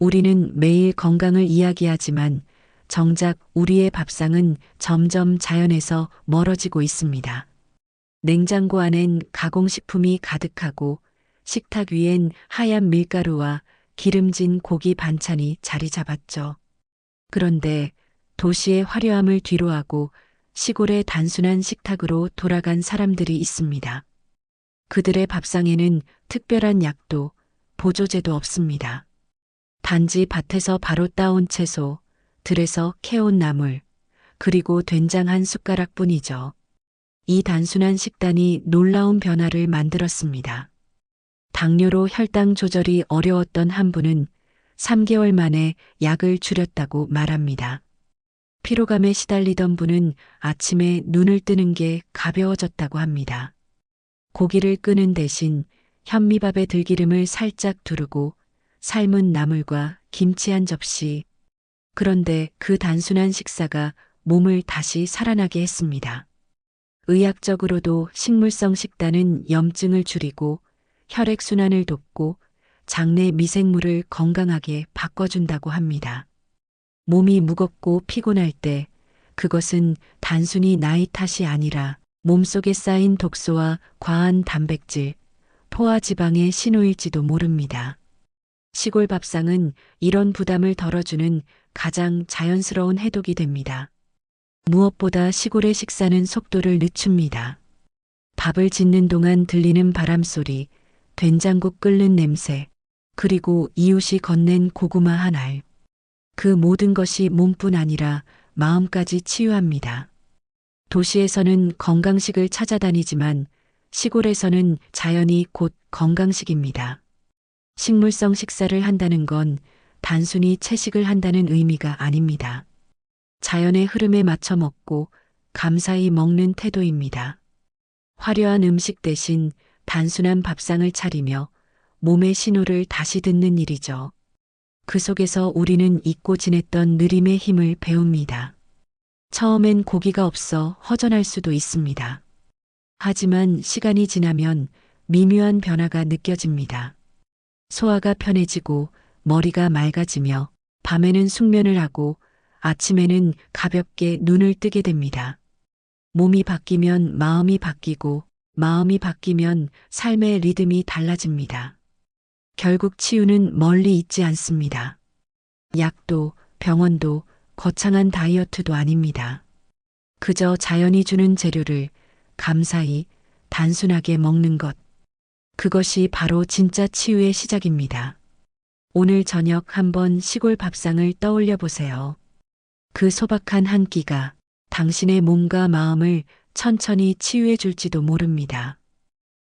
우리는 매일 건강을 이야기하지만 정작 우리의 밥상은 점점 자연에서 멀어지고 있습니다. 냉장고 안엔 가공식품이 가득하고 식탁 위엔 하얀 밀가루와 기름진 고기 반찬이 자리 잡았죠. 그런데 도시의 화려함을 뒤로하고 시골의 단순한 식탁으로 돌아간 사람들이 있습니다. 그들의 밥상에는 특별한 약도 보조제도 없습니다. 단지 밭에서 바로 따온 채소, 들에서 캐온 나물, 그리고 된장 한 숟가락 뿐이죠. 이 단순한 식단이 놀라운 변화를 만들었습니다. 당뇨로 혈당 조절이 어려웠던 한 분은 3개월 만에 약을 줄였다고 말합니다. 피로감에 시달리던 분은 아침에 눈을 뜨는 게 가벼워졌다고 합니다. 고기를 끄는 대신 현미밥에 들기름을 살짝 두르고 삶은 나물과 김치 한 접시. 그런데 그 단순한 식사가 몸을 다시 살아나게 했습니다. 의학적으로도 식물성 식단은 염증을 줄이고 혈액순환을 돕고 장내 미생물을 건강하게 바꿔준다고 합니다. 몸이 무겁고 피곤할 때 그것은 단순히 나이 탓이 아니라 몸속에 쌓인 독소와 과한 단백질, 포화지방의 신호일지도 모릅니다. 시골 밥상은 이런 부담을 덜어주는 가장 자연스러운 해독이 됩니다. 무엇보다 시골의 식사는 속도를 늦춥니다. 밥을 짓는 동안 들리는 바람 소리, 된장국 끓는 냄새, 그리고 이웃이 건넨 고구마 한 알. 그 모든 것이 몸뿐 아니라 마음까지 치유합니다. 도시에서는 건강식을 찾아다니지만 시골에서는 자연이 곧 건강식입니다. 식물성 식사를 한다는 건 단순히 채식을 한다는 의미가 아닙니다. 자연의 흐름에 맞춰 먹고 감사히 먹는 태도입니다. 화려한 음식 대신 단순한 밥상을 차리며 몸의 신호를 다시 듣는 일이죠. 그 속에서 우리는 잊고 지냈던 느림의 힘을 배웁니다. 처음엔 고기가 없어 허전할 수도 있습니다. 하지만 시간이 지나면 미묘한 변화가 느껴집니다. 소화가 편해지고 머리가 맑아지며 밤에는 숙면을 하고 아침에는 가볍게 눈을 뜨게 됩니다. 몸이 바뀌면 마음이 바뀌고 마음이 바뀌면 삶의 리듬이 달라집니다. 결국 치유는 멀리 있지 않습니다. 약도 병원도 거창한 다이어트도 아닙니다. 그저 자연이 주는 재료를 감사히 단순하게 먹는 것. 그것이 바로 진짜 치유의 시작입니다. 오늘 저녁 한번 시골 밥상을 떠올려 보세요. 그 소박한 한 끼가 당신의 몸과 마음을 천천히 치유해 줄지도 모릅니다.